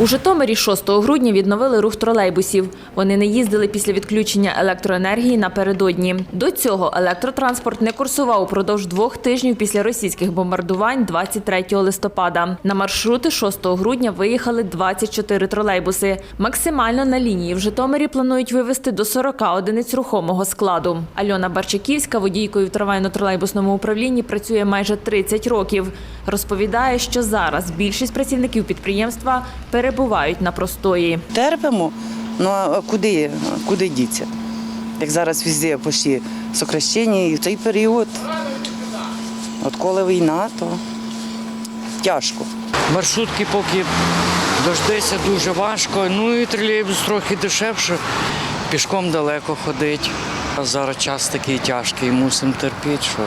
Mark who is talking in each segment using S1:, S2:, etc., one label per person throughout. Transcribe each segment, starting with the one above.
S1: У Житомирі 6 грудня відновили рух тролейбусів. Вони не їздили після відключення електроенергії напередодні. До цього електротранспорт не курсував упродовж двох тижнів після російських бомбардувань 23 листопада. На маршрути 6 грудня виїхали 24 тролейбуси. Максимально на лінії в Житомирі планують вивезти до 40 одиниць рухомого складу. Альона Барчаківська, водійкою в трамвайно-тролейбусному управлінні, працює майже 30 років. Розповідає, що зараз більшість працівників підприємства перебувають на простої.
S2: Терпимо, ну а куди, куди діться? Як зараз везде почти сокращення, і в цей період, от коли війна, то тяжко.
S3: Маршрутки поки дождеться дуже важко. Ну і тролейбус трохи дешевше, пішком далеко ходить. А зараз час такий тяжкий, мусимо терпіти, що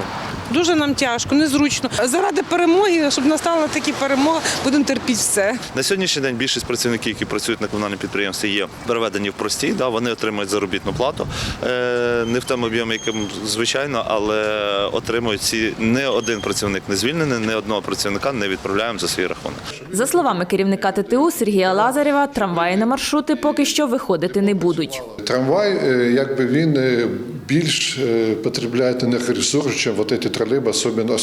S4: Дуже нам тяжко, незручно. Заради перемоги, щоб настала такі перемога, будемо терпіти все.
S5: На сьогоднішній день більшість працівників, які працюють на комунальному підприємстві, є переведені в прості. Да, вони отримують заробітну плату. Е, не в тому об'ємі, яким звичайно, але отримують ці не один працівник не звільнений, не одного працівника не відправляємо за свій рахунок.
S1: За словами керівника ТТУ Сергія Лазарєва, трамваї на маршрути поки що виходити не будуть.
S6: Трамвай, е, якби він е, більш потребляють енергоресурс, ніж вот ці тролейби, особливо,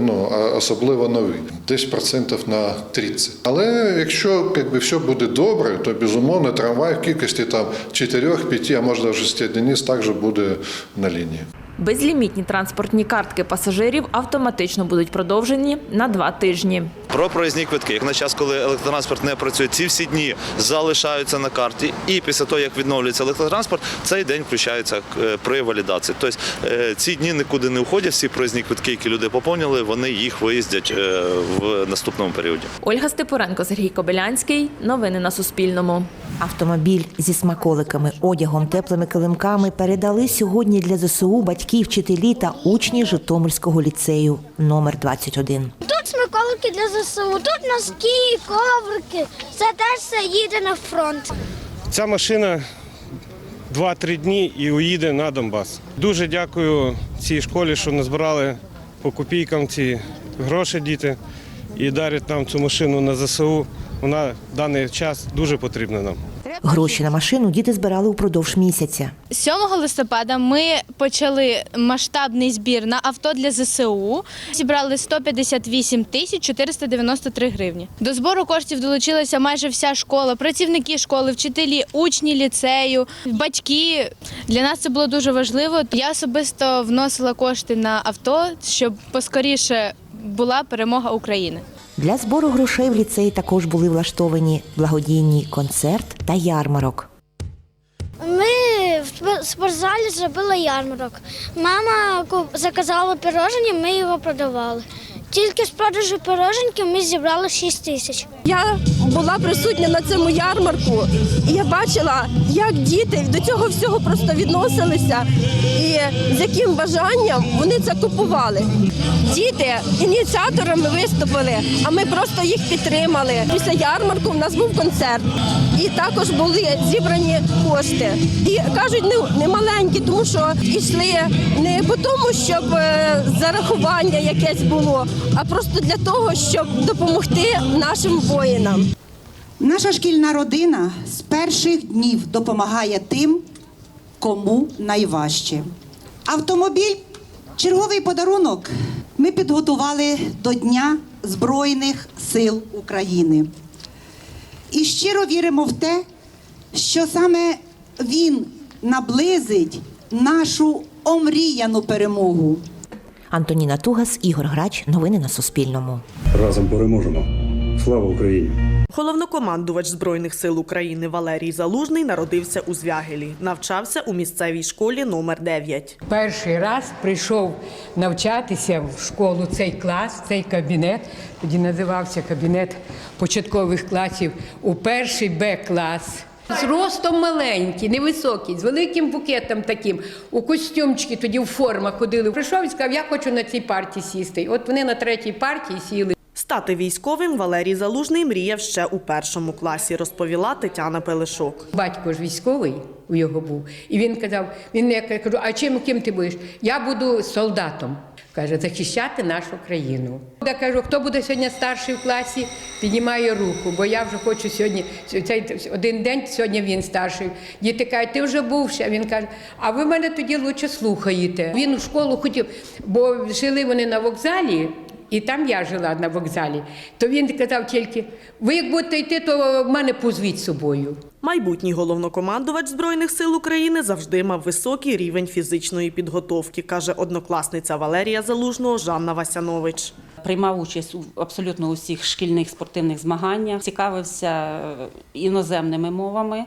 S6: ну, особливо нові. Десь процентів на 30. Але якщо якби, все буде добре, то безумовно трамвай в кількості там 4-5, а може навіть 6 одиниць також буде на лінії.
S1: Безлімітні транспортні картки пасажирів автоматично будуть продовжені на два тижні.
S5: Про проїзні квитки. Як на час, коли електротранспорт не працює, ці всі дні залишаються на карті. І після того, як відновлюється електротранспорт, цей день включається е, при валідації. Тобто е, ці дні нікуди не уходять. Всі проїзні квитки, які люди поповнили, вони їх виїздять е, в наступному періоді.
S1: Ольга Степуренко, Сергій Кобилянський. Новини на Суспільному.
S7: Автомобіль зі смаколиками, одягом, теплими килимками передали сьогодні для ЗСУ батьки, вчителі та учні Житомирського ліцею номер 21.
S8: Тут смаколики для ЗСУ, тут носки, коврики. Це теж все їде на фронт.
S9: Ця машина 2-3 дні і уїде на Донбас. Дуже дякую цій школі, що назбирали по копійкам ці гроші діти і дарять нам цю машину на ЗСУ. Вона в даний час дуже потрібна нам.
S7: Гроші на машину діти збирали упродовж місяця.
S10: 7 листопада ми почали масштабний збір на авто для ЗСУ. Зібрали 158 тисяч 493 гривні. До збору коштів долучилася майже вся школа, працівники школи, вчителі, учні ліцею, батьки. Для нас це було дуже важливо. Я особисто вносила кошти на авто, щоб поскоріше була перемога України.
S7: Для збору грошей в ліцеї також були влаштовані благодійний концерт та ярмарок.
S8: Ми в спортзалі зробили ярмарок. Мама заказала пирожені, ми його продавали. Тільки з продажу пироженки ми зібрали 6 тисяч.
S11: Я була присутня на цьому ярмарку, і я бачила, як діти до цього всього просто відносилися, і з яким бажанням вони це купували. Діти ініціаторами виступили, а ми просто їх підтримали. Після ярмарку в нас був концерт, і також були зібрані кошти. І кажуть, не, не маленькі, тому що йшли не по тому, щоб е, зарахування якесь було, а просто для того, щоб допомогти нашим воїнам.
S12: Наша шкільна родина з перших днів допомагає тим, кому найважче. Автомобіль черговий подарунок ми підготували до Дня Збройних сил України. І щиро віримо в те, що саме він наблизить нашу омріяну перемогу.
S7: Антоніна Тугас, Ігор Грач. Новини на Суспільному.
S13: Разом переможемо. Слава Україні!
S14: Головнокомандувач Збройних сил України Валерій Залужний народився у Звягелі. Навчався у місцевій школі номер 9.
S15: Перший раз прийшов навчатися в школу цей клас, цей кабінет. Тоді називався кабінет початкових класів у перший Б-клас. З ростом маленький, невисокий, з великим букетом таким, у костюмчики, тоді в формах ходили. Прийшов і сказав, я хочу на цій партії сісти. От вони на третій партії сіли.
S14: Стати військовим Валерій Залужний мріяв ще у першому класі, розповіла Тетяна Пелешок.
S15: Батько ж військовий у його був. І він казав: він я кажу, а чим ким ти будеш? Я буду солдатом. Каже, захищати нашу країну. Я кажу, хто буде сьогодні старший в класі, піднімає руку, бо я вже хочу сьогодні, цей один день, сьогодні він старший. Діти кажуть, ти вже був ще. Він каже, а ви мене тоді лучше слухаєте. Він в школу хотів, бо жили вони на вокзалі. І там я жила на вокзалі, то він казав тільки: ви як будете йти, то мене позвіть з собою.
S14: Майбутній головнокомандувач Збройних сил України завжди мав високий рівень фізичної підготовки, каже однокласниця Валерія Залужного Жанна Васянович.
S16: Приймав участь у абсолютно усіх шкільних спортивних змаганнях, цікавився е, іноземними мовами.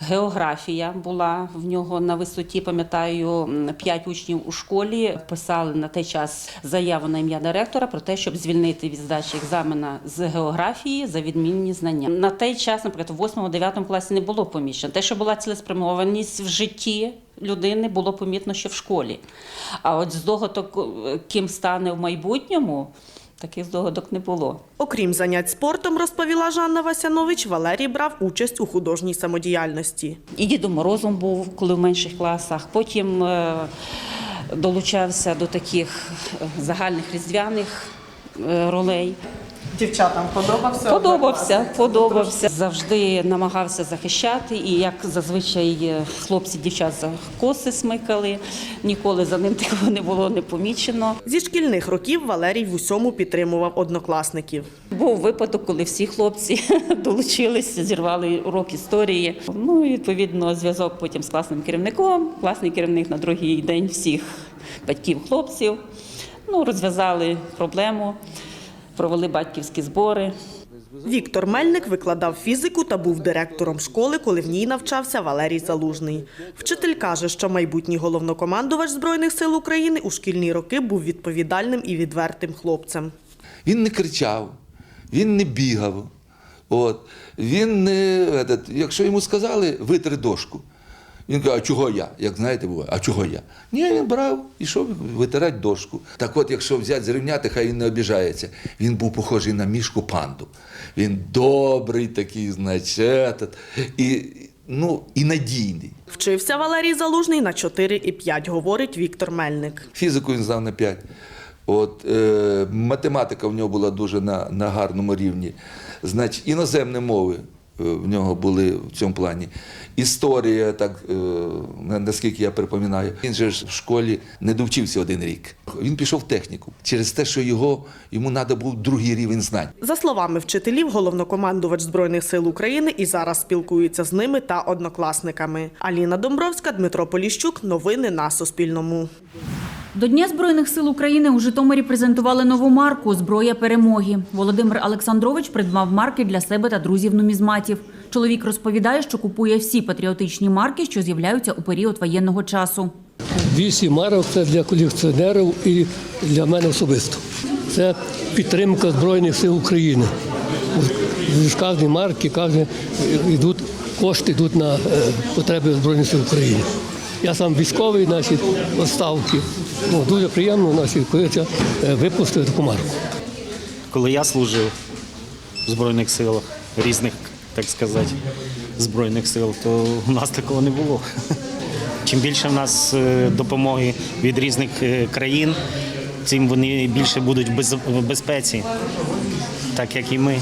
S16: Географія була в нього на висоті. Пам'ятаю, п'ять учнів у школі писали на той час заяву на ім'я директора про те, щоб звільнити від здачі екзамена з географії за відмінні знання. На той час, наприклад, в 8-9 класі не було поміщено. Те, що була цілеспрямованість в житті. Людини було помітно ще в школі. А от здогадок, е, ким стане в майбутньому, таких здогадок не було.
S14: Окрім занять спортом, розповіла Жанна Васянович, Валерій брав участь у художній самодіяльності.
S16: І Дідом Морозом був, коли в менших класах. Потім е, долучався до таких е, загальних різдвяних ролей.
S14: Дівчатам подобався?
S16: Подобався, подобався. Завжди намагався захищати. І як зазвичай е, хлопці, дівчат за коси смикали. Ніколи за ним такого не було не помічено.
S14: Зі шкільних років Валерій в усьому підтримував однокласників.
S16: Був випадок, коли всі хлопці долучилися, зірвали урок історії. Ну і відповідно зв'язок потім з класним керівником. Класний керівник на другий день всіх батьків хлопців. Ну, розв'язали проблему, провели батьківські збори.
S14: Віктор Мельник викладав фізику та був директором школи, коли в ній навчався Валерій Залужний. Вчитель каже, що майбутній головнокомандувач Збройних сил України у шкільні роки був відповідальним і відвертим хлопцем.
S17: Він не кричав, він не бігав. От. Він не, якщо йому сказали, витри дошку. Він каже, а чого я? Як знаєте, буває, а чого я? Ні, він брав, ішов витирати дошку. Так от, якщо взяти зрівняти, хай він не обіжається. Він був похожий на мішку панду. Він добрий такий, значить, і, ну, і надійний.
S14: Вчився Валерій Залужний на 4 і 5, говорить Віктор Мельник.
S17: Фізику він знав на 5. От, е, математика в нього була дуже на, на гарному рівні. Значить, іноземні мови в нього були в цьому плані. Історія, так, е, наскільки я припоминаю, він же ж в школі не довчився один рік. Він пішов в техніку через те, що його, йому треба був другий рівень знань.
S14: За словами вчителів, головнокомандувач Збройних сил України і зараз спілкується з ними та однокласниками. Аліна Домбровська, Дмитро Поліщук. Новини на Суспільному.
S18: До Дня Збройних сил України у Житомирі презентували нову марку Зброя перемоги. Володимир Олександрович придбав марки для себе та друзів нумізматів. Чоловік розповідає, що купує всі патріотичні марки, що з'являються у період воєнного часу.
S19: Вісім марок це для колекціонерів і для мене особисто. Це підтримка Збройних сил України. З марки кожні йдуть, кошти йдуть на е, потреби Збройних сил України. Я сам військовий, наші відставки. Ну, дуже приємно, наші коли це е, випустили таку марку.
S20: Коли я служив в Збройних силах, різних, так сказати, Збройних сил, то у нас такого не було. Чим більше в нас е, допомоги від різних е, країн, тим вони більше будуть без- в безпеці, так як і ми.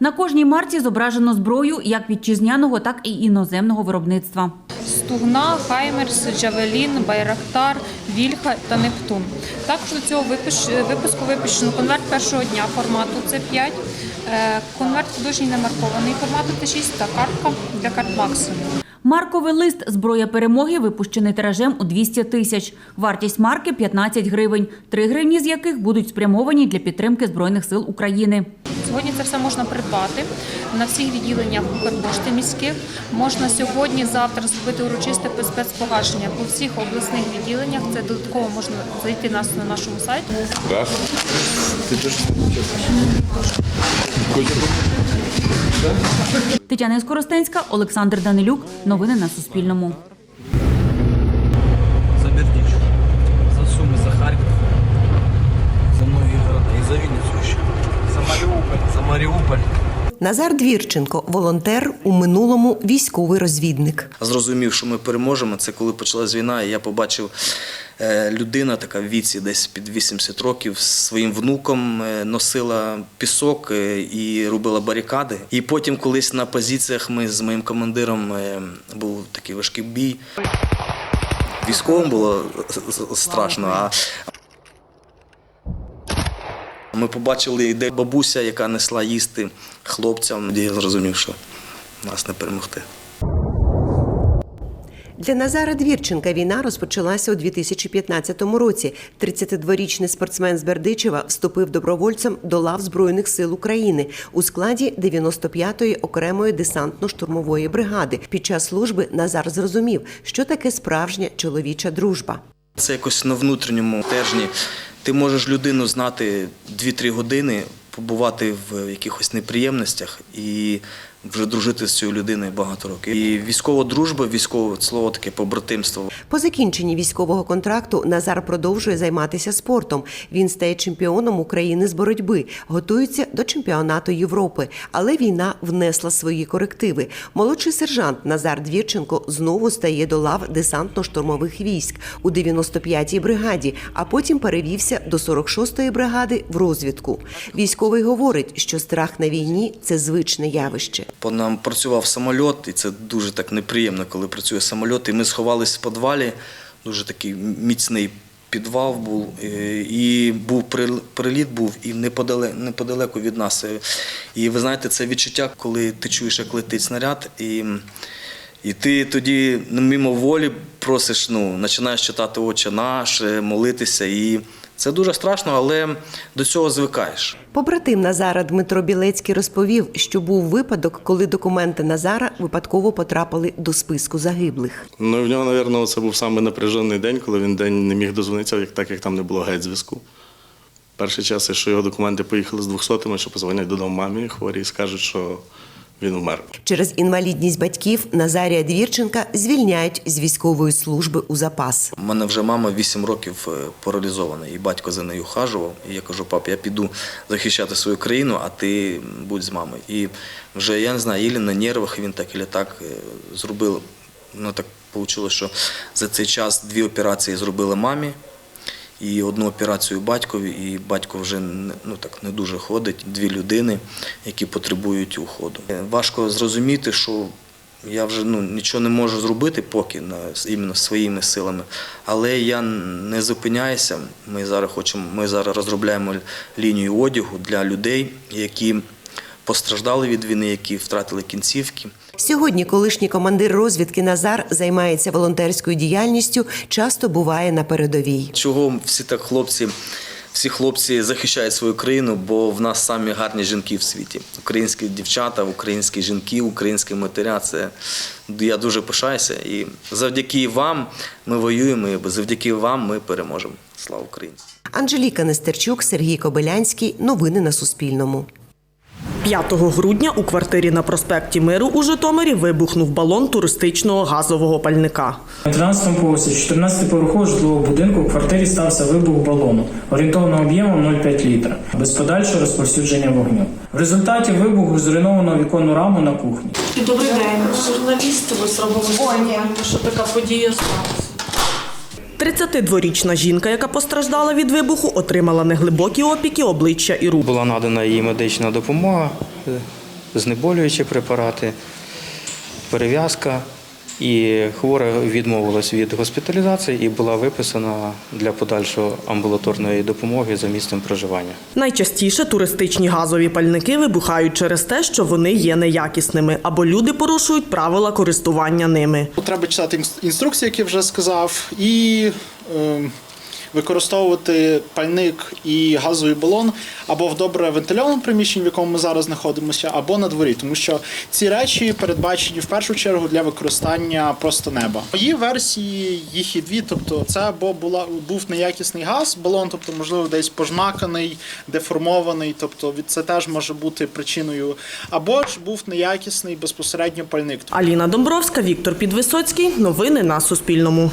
S18: На кожній марці зображено зброю як вітчизняного, так і іноземного виробництва.
S21: Стугна, Хаймерс, Джавелін, Байрактар, Вільха та Нептун. Також до цього випуску випущено конверт першого дня формату С5, е, конверт художній немаркований формату Т6 та картка для карт картбаксу.
S18: Марковий лист Зброя перемоги випущений тиражем у 200 тисяч. Вартість марки 15 гривень, 3 гривні з яких будуть спрямовані для підтримки Збройних сил України.
S21: Сьогодні це все можна придбати на всіх відділеннях Укрпошти міських. Можна сьогодні, завтра зробити урочисте спецпогашення по всіх обласних відділеннях. Це додатково можна зайти нас на нашому сайті.
S18: Тетяна Скоростенська, Олександр Данилюк. Новини на Суспільному.
S22: за Бердичев, за Сумы, за Харьков, за многие города и за Винницу еще, за Мариуполь, за Мариуполь.
S7: Назар Двірченко, волонтер, у минулому військовий розвідник.
S22: Зрозумів, що ми переможемо. Це коли почалась війна, і я побачив людина, така в віці, десь під 80 років, своїм внуком е, носила пісок е, і робила барикади. І потім, колись на позиціях, ми з моїм командиром е, був такий важкий бій. Військовим було страшно. А ми побачили, де бабуся, яка несла їсти хлопцям. Я зрозумів, що нас не перемогти.
S23: Для Назара Двірченка війна розпочалася у 2015 році. 32-річний спортсмен з Бердичева вступив добровольцем до лав Збройних сил України у складі 95-ї окремої десантно-штурмової бригади. Під час служби Назар зрозумів, що таке справжня чоловіча дружба.
S22: Це якось на внутрішньому тижні. Ти можеш людину знати 2-3 години, побувати в якихось неприємностях і вже дружити з цією людиною багато років. І військова дружба, військове слово таке побратимство.
S23: По закінченні військового контракту Назар продовжує займатися спортом. Він стає чемпіоном України з боротьби, готується до чемпіонату Європи. Але війна внесла свої корективи. Молодший сержант Назар Двірченко знову стає до лав десантно-штурмових військ у 95-й бригаді, а потім перевівся до 46-ї бригади в розвідку. Військовий говорить, що страх на війні це звичне явище.
S22: По нам працював самольот, і це дуже так неприємно, коли працює самольот. І ми сховались в підвалі, дуже такий міцний підвал був. е, І був приліт був і неподалеку, від нас. Е, І ви знаєте, це відчуття, коли ти чуєш, як летить снаряд, і, і ти тоді мимо волі просиш, ну, починаєш читати Отче наш, молитися. І це дуже страшно, але до цього звикаєш.
S23: Побратим Назара Дмитро Білецький розповів, що був випадок, коли документи Назара випадково потрапили до списку загиблих.
S24: Ну, в нього, мабуть, це був саме напряжений день, коли він день не міг дозвонитися, як так як там не було геть зв'язку. Перший час, що його документи поїхали з 200-ми, що позвонять додому мамі хворі і скажуть, що він вмер.
S23: Через інвалідність батьків Назарія Двірченка звільняють з військової служби у запас.
S22: У мене вже мама 8 років е, паралізована, і батько за нею хажував. І я кажу, пап, я піду захищати свою країну, а ти будь з мамою. І вже я не знаю, ілі на нервах він так, і так е, зробили. Ну так вийшло, що за цей час дві операції зробили мамі. І одну операцію батькові, і батько вже ну так не дуже ходить. Дві людини, які потребують уходу. Е, Важко зрозуміти, що я вже ну, нічого не можу зробити поки на, іменно своїми силами. Але я не зупиняюся. Ми зараз хочемо, ми зараз розробляємо лінію одягу для людей, які постраждали від війни, які втратили кінцівки.
S23: Сьогодні колишній командир розвідки Назар займається волонтерською діяльністю, часто буває на передовій.
S22: Чого всі так хлопці, всі хлопці захищають свою країну, бо в нас самі гарні жінки в світі. Українські дівчата, українські жінки, українські матеря. Це я дуже пишаюся. І завдяки вам ми воюємо, і завдяки вам ми переможемо. Слава Україні!
S23: Анжеліка Нестерчук, Сергій Кобилянський. Новини на Суспільному.
S14: 5 грудня у квартирі на проспекті Миру у Житомирі вибухнув балон туристичного газового пальника.
S25: На 13 поверсі 14-поверхового житлового будинку у квартирі стався вибух балону орієнтовним об'ємом 0,5 літра без подальшого розповсюдження вогню. В результаті вибуху зруйновано віконну раму на кухні.
S26: Добрий день, журналісти, ви зробили, що така подія сталася.
S14: 32-річна жінка, яка постраждала від вибуху, отримала неглибокі опіки обличчя і рук.
S27: Була надана їй медична допомога, е, знеболюючі препарати, перев'язка. І хвора відмовилась від госпіталізації і була виписана для подальшої амбулаторної допомоги за місцем проживання.
S14: Найчастіше туристичні газові пальники вибухають через те, що вони є неякісними, або люди порушують правила користування ними.
S28: Треба читати інс- інструкції, які вже сказав, і е, використовувати пальник і газовий балон або в добре вентильованому приміщенні, в якому ми зараз знаходимося, або на дворі, тому що ці речі передбачені в першу чергу для використання просто неба. Мої версії їх і дві, тобто це або була був неякісний газ, балон, тобто можливо десь пожмаканий, деформований, тобто від- це теж може бути причиною, або ж був неякісний безпосередньо пальник.
S14: Аліна Домбровська, Віктор Підвисоцький. Новини на Суспільному.